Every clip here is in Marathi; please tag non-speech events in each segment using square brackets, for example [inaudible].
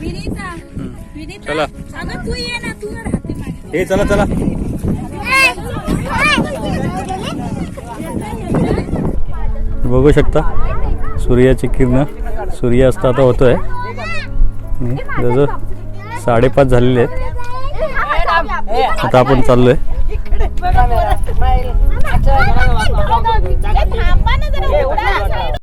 विनीता विनीता चला. अगं तू ये ना तू राहते मागे. हे चला चला. बघू शकता सूर्याची किरण सूर्यास्त आता होतोय. आणि जसं साडेपाच झालेले आहेत. आता आपण चाललोय. थांबा ना जरा उघडा.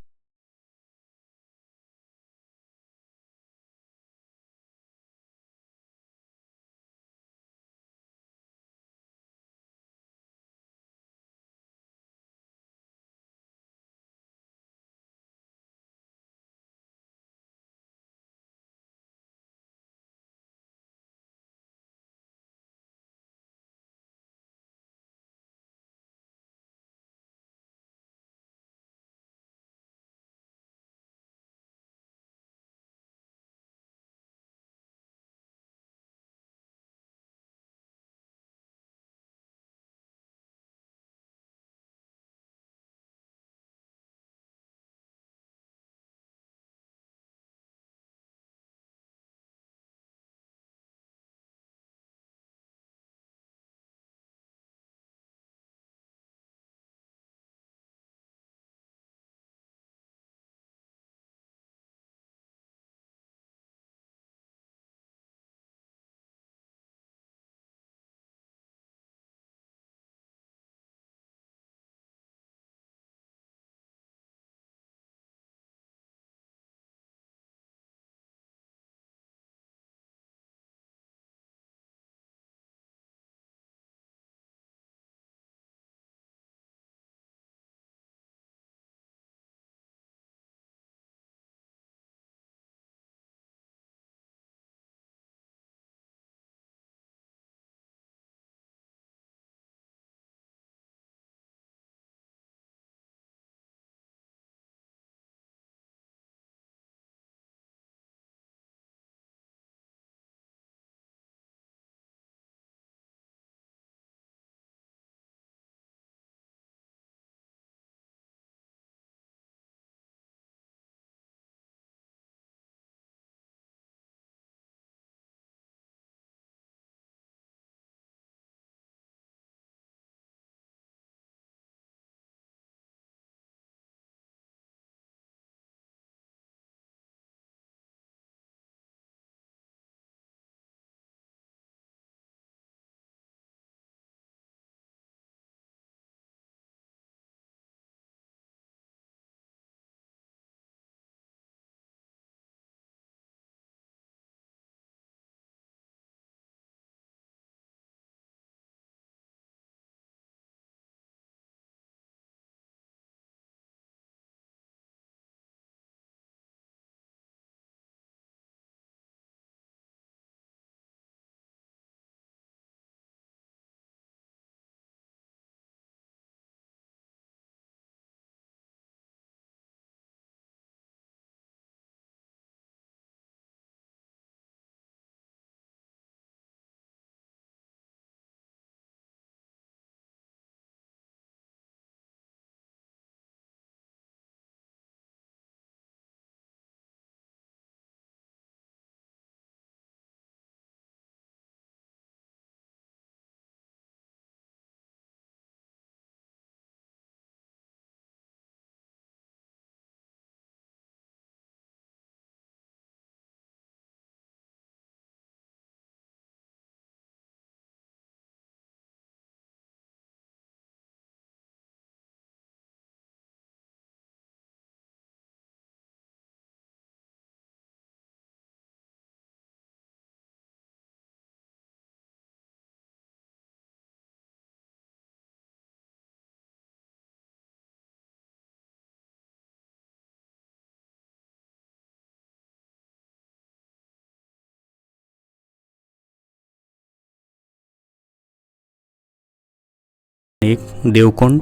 एक देवकोंड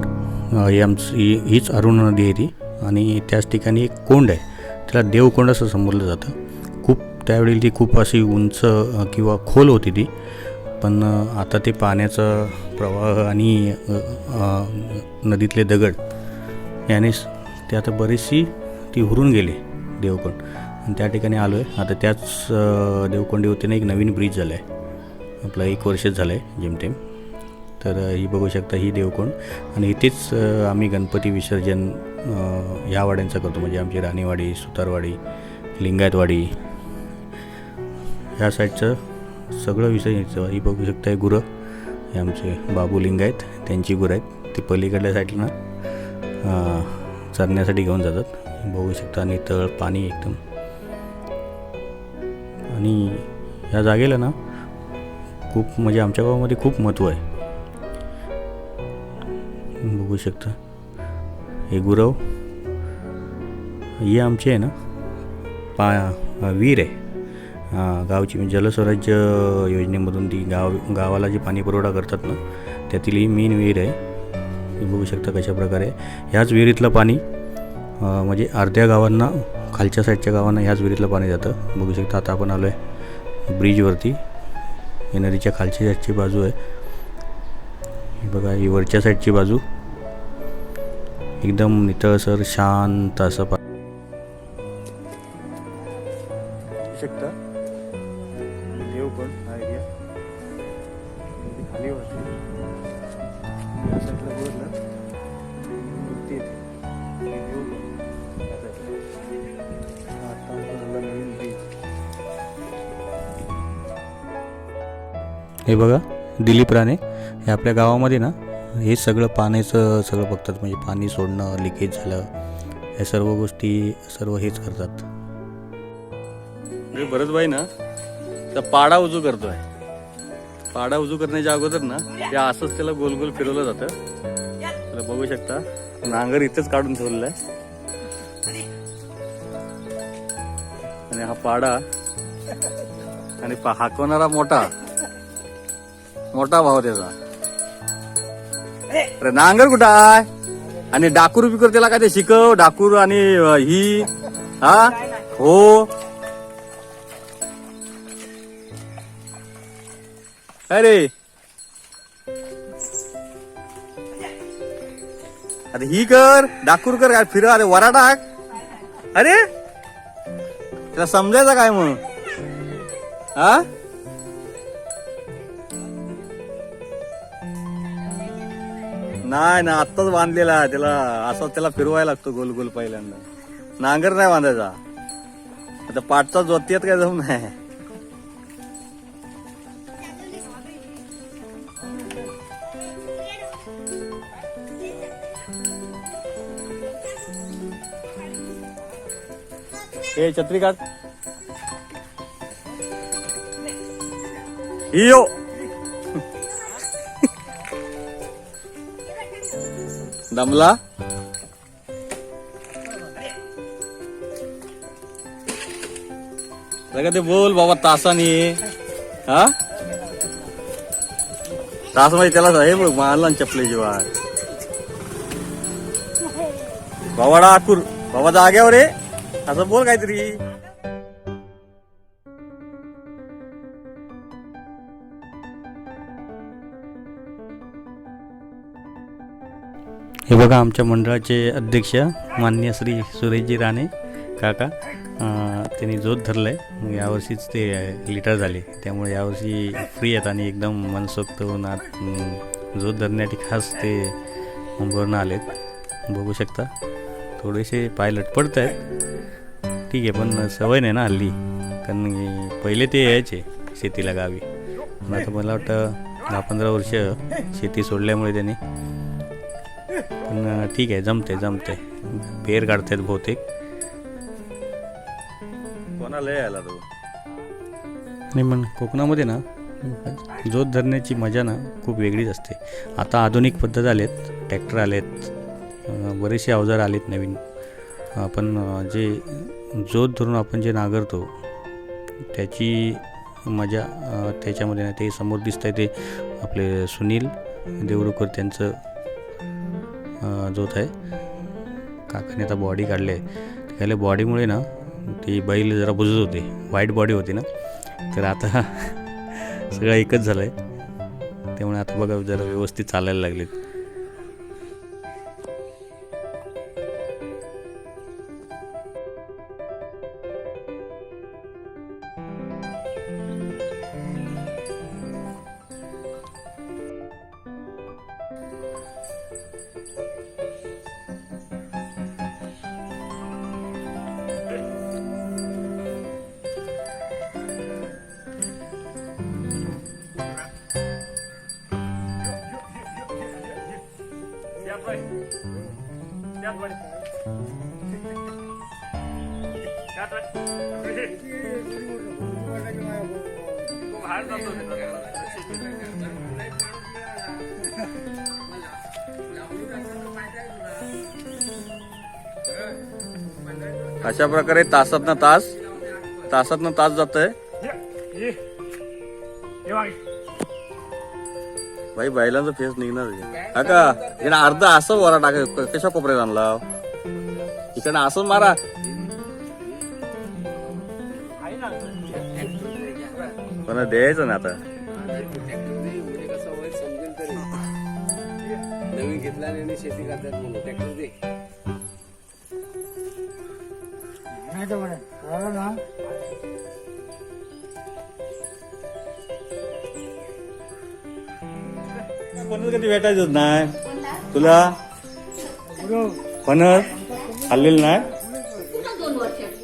यांची ही हीच अरुणा नदी आहे ती. आणि त्याच ठिकाणी एक कोंड आहे. त्याला देवकोंड असं संबोधलं जातं. खूप त्यावेळी ती खूप अशी उंच किंवा खोल होती ती. पण आता ते पाण्याचा प्रवाह आणि नदीतले दगड याने ते आता बरीचशी ती हुरून गेली देवकोंड. आणि त्या ठिकाणी आलो आहे आता त्याच अ, एक नवीन ब्रिज झाला आहे आपला एक वर्षच झालं आहे जेमतेम. तर ही बघू शकता ही देवकोण आणि इथेच आम्ही गणपती विसर्जन ह्या वाड्यांचं करतो. म्हणजे आमची राणीवाडी सुतारवाडी लिंगायतवाडी. ह्या साईडचं सगळं विसर्जन ही बघू शकता हे गुरं. हे आमचे बाबू लिंगायत त्यांची गुरं आहेत. ती पलीकडल्या साईडला चरण्यासाठी घेऊन जातात. बघू शकता आणि तळ पाणी एकदम. आणि ह्या जागेला ना खूप म्हणजे आमच्या गावामध्ये खूप महत्त्व आहे. बघू शकता. हे गुरव ही आमची आहे ना पा वीर आहे. गावची म्हणजे जलस्वराज्य योजनेमधून ती गाव गावाला जे पाणी पुरवठा करतात ना त्यातील ही मेन विहीर आहे. हे बघू शकता कशा प्रकारे. ह्याच विहिरीतलं पाणी म्हणजे अर्ध्या गावांना खालच्या साईडच्या गावांना ह्याच विहिरीतलं पाणी जातं. बघू शकता आता आपण आलो आहे ब्रिजवरती. हे नदीच्या खालची साईडची बाजू आहे. बघा ही वरच्या साईडची बाजू. एकदम नितळसर शांत असं पा शकता? देव पण हा एरिया खाली या साईडला बघितलं देव हे बघा दिलीप राणे. हे आपल्या गावामध्ये ना हे सगळं पाण्याचं सगळं बघतात. म्हणजे पाणी सोडणं लिकेज झालं. या सर्व गोष्टी सर्व हेच करतात. म्हणजे बाई ना तर पाडा उजू करतोय. पाडा उजू करण्याच्या अगोदर ना ते असंच त्याला गोल गोल फिरवलं जातं. त्याला बघू शकता नांगर इथेच काढून ठेवलेला आहे. आणि हा पाडा आणि पा- हाकवणारा मोठा मोठा भाव त्याचा. अरे नांगर कुठं आहे? आणि डाकूर बिकूर त्याला काय ते शिकव? डाकूर आणि ही हा? हो. अरे अरे ही कर डाकूर कर काय फिर अरे वरा टाक अरे? त्याला समजायचं काय मग? हा? नाही ना आत्ताच बांधलेला आहे. त्याला असं त्याला फिरवायला लागतो गोल गोल पहिल्यांदा. नांगर नाही बांधायचा. आता पाठचा जोतीयात काय जाऊन? नाही हे छत्री काढ. हियो दमला? लगा ते बोल बाबा तासाने. हा? तास म्हणजे त्याला हे बघ मारला चपले चपलेची बाबाडा बाबा बाबा जाग्यावर आहे असं बोल काहीतरी. हे बघा आमच्या मंडळाचे अध्यक्ष मान्य श्री सुरेशजी राणे काका. त्यांनी जोत धरलं आहे यावर्षीच ते लिटर झाले. त्यामुळे यावर्षी फ्री आहेत आणि एकदम मनसोक्त होऊन आत जोत धरण्यासाठी खास ते मुंबईवरून आलेत. बघू शकता. थोडेसे पाय लटपडत आहेत. ठीक आहे पण सवय नाही ना हल्ली. कारण पहिले ते यायचे शेतीला गावी. आता मला वाटतं दहा पंधरा वर्ष शेती सोडल्यामुळे त्यांनी पण ठीक आहे जमते जमते पेर काढतायत बहुतेक. कोणाला यायला तो नाही पण कोकणामध्ये ना जोत धरण्याची मजा ना खूप वेगळीच असते. आता आधुनिक पद्धत आलेत ट्रॅक्टर आलेत बरेचसे अवजार आलेत नवीन. अं, पण अं, जे जोत धरून आपण जे नांगरतो त्याची मजा त्याच्यामध्ये ना ते समोर दिसत आहे ते आपले सुनील देवरुकर त्यांचं जो जोत आहे काकाने आता बॉडी काढली. आहे त्याला बॉडीमुळे ना ती बैल जरा बुजत होते. वाईट बॉडी होती ना. तर आता [laughs] सगळं एकच झालं आहे त्यामुळे आता बघा जरा व्यवस्थित चालायला लागलेत. अशा प्रकारे तासात ना तास तासात ना तास जात आहे भाई बैलांचा फेस निघणार आहे. काका इकडे अर्धा असं वरा टाका. कशा कोपऱ्यात आणला? इकडे असं मारा. पण द्यायचं ना आता? नवीन घेतला आणि शेती करतात म्हणून ट्रॅक्टर दे नाही तर म्हणा ना? फणस कधी भेटायचंच नाही. तुला? फणस खाल्लेलं नाही?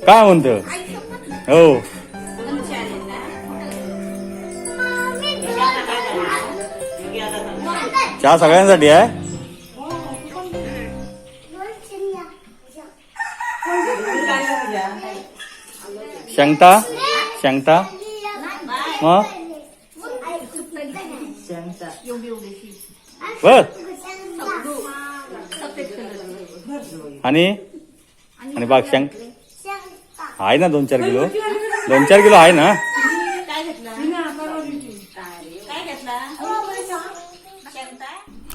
काय म्हणतो? हो. चहा सगळ्यांसाठी आहे? शंकता? शंकता? मग? बर आणि? आणि बाग शंक आहे ना दोन चार किलो. दोन चार किलो आहे ना?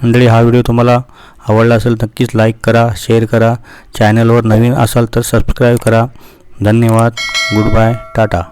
मंडळी हा व्हिडिओ तुम्हाला आवडला असेल नक्कीच लाईक करा शेअर करा. चॅनलवर नवीन असाल तर सबस्क्राईब करा. धन्यवाद. Good bye tata.